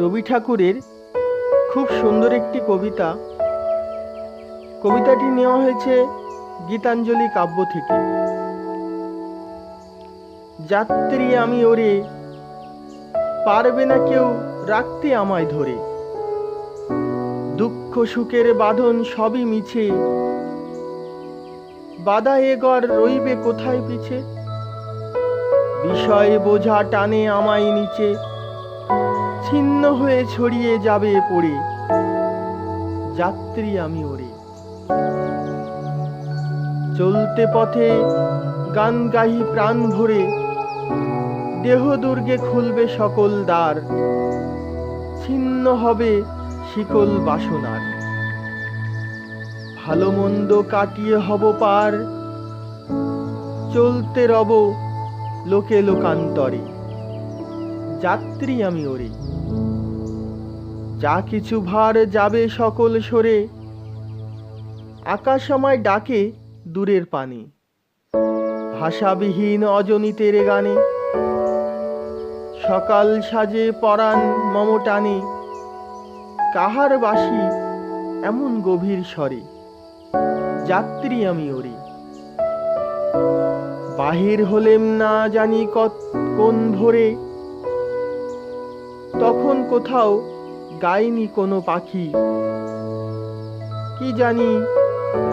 রবি ঠাকুরের খুব সুন্দর একটি কবিতা। কবিতাটি নেওয়া হয়েছে গীতাঞ্জলি কাব্য থেকে। যাত্রী আমি ওরে, পারবে না কেউ রাখতে আমায় ধরে। দুঃখ সুখের বাঁধন সবই মিছে। বাধা এ গড় রইবে কোথায় পিছে? বিষয় বোঝা টানে আমায় নিচে। ছিন্ন হয়ে ছড়িয়ে যাবে পড়ে। যাত্রী আমি ওরে। চলতে পথে গান গাহি প্রাণ ভরে, দেহ দুর্গে খুলবে সকল দ্বার। ছিন্ন হবে শিকল বাসনার। ভালো মন্দ কাটিয়ে হব পার। চলতে রব লোকে লোকান্তরে। যাত্রী আমি ওরে। যা কিছু ভার যাবে সকল সরে। আকাশ আমায় ডাকে দূরের পানে। ভাষাবিহীন অজনিতের গানে। সকাল সাজে পরাণ মমটানে কাহার বাসি এমন গভীর স্বরে? যাত্রী আমি ওরে। বাহির হলেম না জানি কত কোন ভোরে। তখন কোথাও গায়নি কোনো পাখি। কি জানি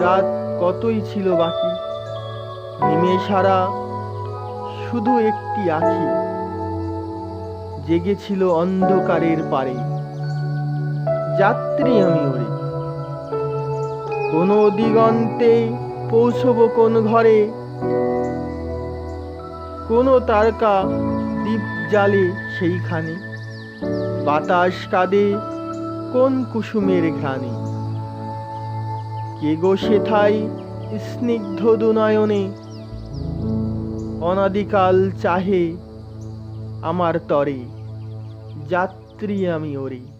রাত কতই ছিল বাকি। নিমেষারা শুধু একটি আখি। জেগেছিল অন্ধকারের পারে। যাত্রী আমি ওরে। কোনো দিগন্তে পৌঁছব কোন ঘরে? কোনো তারকা দ্বীপ জালে সেইখানে। বাতাস কাঁদে কোন কুসুমের ঘ্রাণে? কে গো সেথাই স্নিগ্ধ দুনয়নে? অনাদিকাল চাহে আমার তরে, যাত্রী আমি ওরে।